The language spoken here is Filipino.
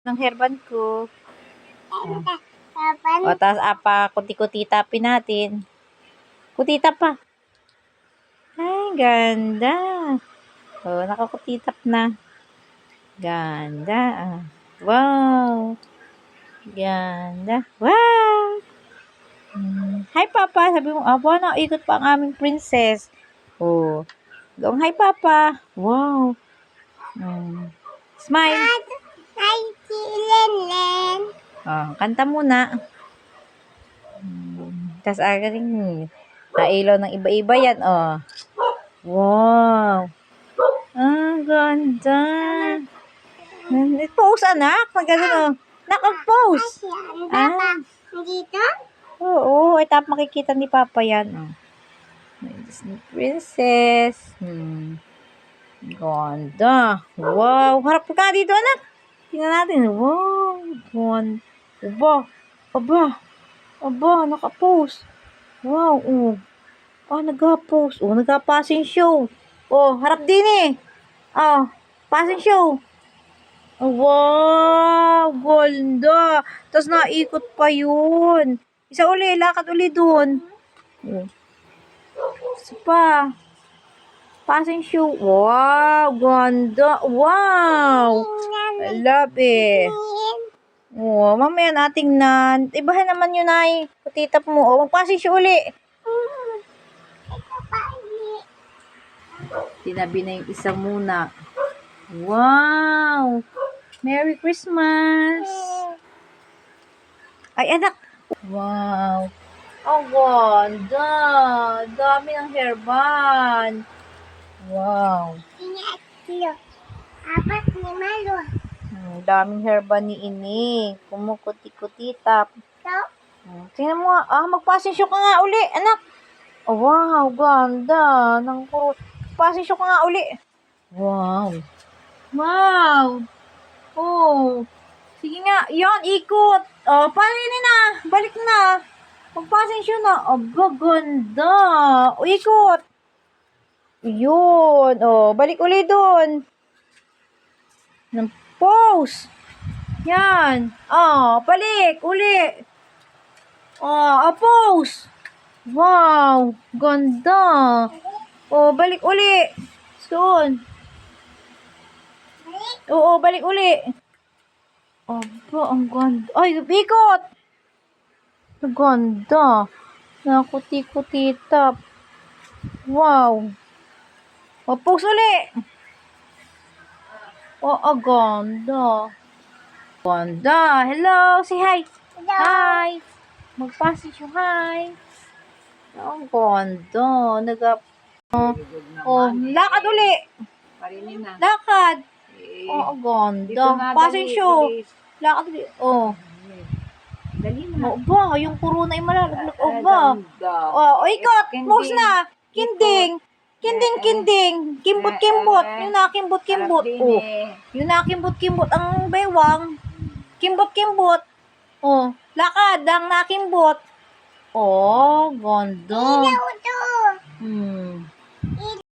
ng herban ko. Kapan? O, tapos apa, kuti-kuti tapin natin. Kutitap pa. Ay, ganda. O, nakakutitap na. Ganda. ah. Wow. Ganda. Wow. Hmm. Hi, Papa. Sabi mo, aba, naikot pa ang aming princess. Oh. Gawang hi, Papa. Wow. Hmm. Smile. Lenlen. Oh, kanta muna. Hmm. Tapos agaling nailaw ng iba-iba yan, oh. Wow. Ang ganda. Pose, anak. Mag ganun, oh. Nakag-pose. Kasi ang Ah. dito. Oo, ay tap makikita ni Papa yan, oh. Disney Princess. Hmm. Ganda. Wow. Harap ka dito, anak. Tingnan natin. Wow. Ganda. Aba. Aba. Aba, naka-pose. Wow, oh. Ah, nag-pose. Oh, nag-passing show. Oh, harap din eh. Oh, passing show. Oh, wow, ganda. Tapos naikot pa yun. Isa uli, lakad uli dun. Oh. Isa pa. Passing show. Wow, ganda. Wow. I love it. Oh, mamaya nating nan. Ibahan naman yun ay. Kutitap mo. Oh, magpassing show uli. Tinabi na yung isa muna. Wow! Merry Christmas! Ay, anak! Wow! Ang ganda! Dami ng hairban! Wow! Apat ni Malo. Ang daming hairban ni Ini. Kumukuti-kuti-tap. So, Hmm, Tingnan mo. Ah, magpassing show ka nga uli, anak. Oh, wow, ganda. Nang puro. Passing show ka nga uli. Wow. Wow. Oh. Sige nga. Yan, ikot. Oh, paano na? Balik na. Magpassing show na. Aba, ganda. O, ikot. Yun. Oh, balik uli doon. Ng pose. Yan. Oh, balik. Uli. Oh, a pose. Wow, ganda. Oh, balik uli. Soon. Oo, balik uli. Aba, ang ganda. Ay, ikot. Ang ganda. Nakuti-kuti tap. Wow. O, pose uli. Oh, ang ganda. Ganda. Hello, say hi. hello. Hi! Magpasis yung hi. Ang ganda. Nag oh, oh, lakad uli. Lakad. Eh, Oh, ganda. bilis. Lakad uli. Oh. Dali na. Oh, ba? Yung corona ay malalaglag. Oh, ba? Oh, oh ikot. Pose na. Kinding. Kinding, kinding. Kimbot, kimbot. Yung nakimbot, kimbot. Harap din Oh. eh. Yung nakimbot, kimbot. Ang baywang. Kimbot, kimbot. Oh. Lakad. Ang nakimbot. Oh, ganda. Ito. Hmm.